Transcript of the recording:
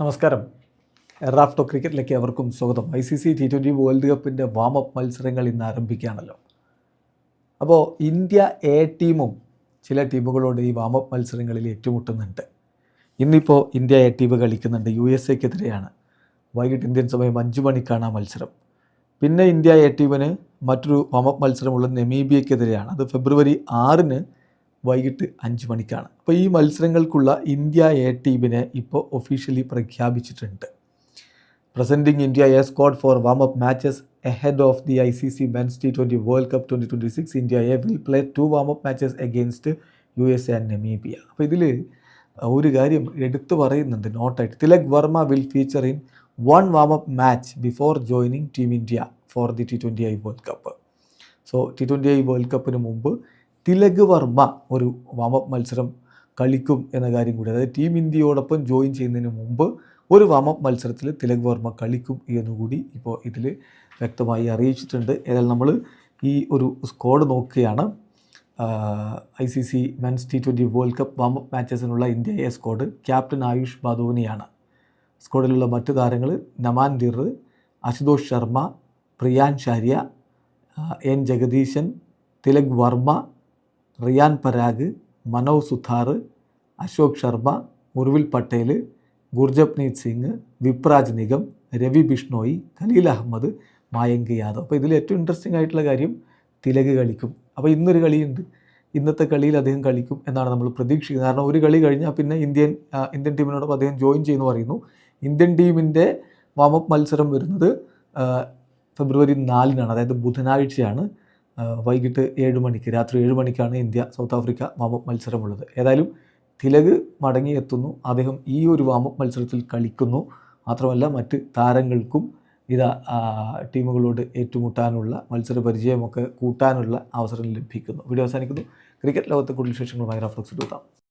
നമസ്കാരം. എറാഫ്റ്റോ ക്രിക്കറ്റിലേക്ക് അവർക്കും സ്വാഗതം. I C C T twenty world കപ്പിന്റെ വാമപ്പ് മത്സരങ്ങൾ ഇന്ന് ആരംഭിക്കുകയാണല്ലോ. അപ്പോൾ ഇന്ത്യ എ ടീമും ചില ടീമുകളോട് ഈ വാമപ്പ് മത്സരങ്ങളിൽ ഏറ്റുമുട്ടുന്നുണ്ട്. ഇന്നിപ്പോൾ ഇന്ത്യ എ ടീം കളിക്കുന്നുണ്ട്. യു എസ് എക്കെതിരെയാണ്. വൈകിട്ട് ഇന്ത്യൻ സമയം അഞ്ച് മണിക്കാണ് ആ മത്സരം. പിന്നെ ഇന്ത്യ എ ടീമിന് മറ്റൊരു വാമപ്പ് മത്സരമുള്ള നെമീബിയക്കെതിരെയാണ്. അത് ഫെബ്രുവരി ആറിന് വൈകിട്ട് അഞ്ച് മണിക്കാണ്. അപ്പോൾ ഈ മത്സരങ്ങൾക്കുള്ള ഇന്ത്യ എ ടീമിനെ ഇപ്പോൾ ഒഫീഷ്യലി പ്രഖ്യാപിച്ചിട്ടുണ്ട്. Presenting India A squad for warm up matches ahead of the I C C men's T twenty world cup twenty twenty six India A will play two warm up matches against U S A and Namibia അപ്പോൾ ഇതിൽ ഒരു കാര്യം എടുത്തു പറയുന്നുണ്ട് നോട്ടായിട്ട് Tilak Varma will feature in one warm up match before joining team India for the T twenty I world cup so T twenty I world കപ്പിന് മുമ്പ് തിലക് വർമ്മ ഒരു warm up മത്സരം കളിക്കും എന്ന കാര്യം കൂടി. അതായത് ടീം ഇന്ത്യയോടൊപ്പം ജോയിൻ ചെയ്യുന്നതിന് മുമ്പ് ഒരു വാമപ്പ് മത്സരത്തിൽ തിലക് വർമ്മ കളിക്കും എന്നുകൂടി ഇപ്പോൾ ഇതിൽ വ്യക്തമായി അറിയിച്ചിട്ടുണ്ട്. ഏതായാലും നമ്മൾ ഈ ഒരു സ്ക്വാഡ് നോക്കുകയാണ്. I C C men's T twenty world cup warmup മാച്ചസിനുള്ള India A squad captain Ayush ബാദോനിയാണ് സ്ക്വാഡിലുള്ള മറ്റു താരങ്ങൾ നമാൻ ദിർ അശുതോഷ് ശർമ്മ പ്രിയാൻ ശാര്യ എൻ ജഗദീശൻ തിലക് വർമ്മ റിയാൻ പരാഗ് മനോവ് സുഥാർ അശോക് ശർമ്മ ഉർവിൽ പട്ടേൽ ഗുർജപ്നീത് സിംഗ് വിപ്രാജ് നിഗം രവി ബിഷ്ണോയി ഖലീൽ അഹമ്മദ് മായങ്ക് യാദവ്. അപ്പോൾ ഇതിൽ ഏറ്റവും ഇൻട്രസ്റ്റിംഗ് ആയിട്ടുള്ള കാര്യം തിലക് കളിക്കും. അപ്പോൾ ഇന്നൊരു കളിയുണ്ട്. ഇന്നത്തെ കളിയിൽ അദ്ദേഹം കളിക്കും എന്നാണ് നമ്മൾ പ്രതീക്ഷിക്കുന്നത്. കാരണം ഒരു കളി കഴിഞ്ഞാൽ പിന്നെ ഇന്ത്യൻ ഇന്ത്യൻ ടീമിനോടൊപ്പം അദ്ദേഹം ജോയിൻ ചെയ്യുന്നു പറയുന്നു. ഇന്ത്യൻ ടീമിന്റെ വാമപ്പ് മത്സരം വരുന്നത് ഫെബ്രുവരി നാലിനാണ്. അതായത് ബുധനാഴ്ചയാണ്. വൈകിട്ട് ഏഴ് മണിക്ക് രാത്രി ഏഴ് മണിക്കാണ് ഇന്ത്യ സൗത്ത് ആഫ്രിക്ക വാമപ്പ് മത്സരമുള്ളത്. ഏതായാലും തിലക് മടങ്ങിയെത്തുന്നു അദ്ദേഹം ഈ ഒരു വാമപ്പ് മത്സരത്തിൽ കളിക്കുന്നു. മാത്രമല്ല മറ്റ് താരങ്ങൾക്കും ഇതാ ടീമുകളോട് ഏറ്റുമുട്ടാനുള്ള മത്സര പരിചയമൊക്കെ കൂട്ടാനുള്ള അവസരം ലഭിക്കുന്നു. വീഡിയോ അവസാനിക്കുന്നു. ക്രിക്കറ്റ് ലോകത്തെ കൂടുതൽ വിശേഷങ്ങളുമായി റഫ്ലക്സ് എടുത്താം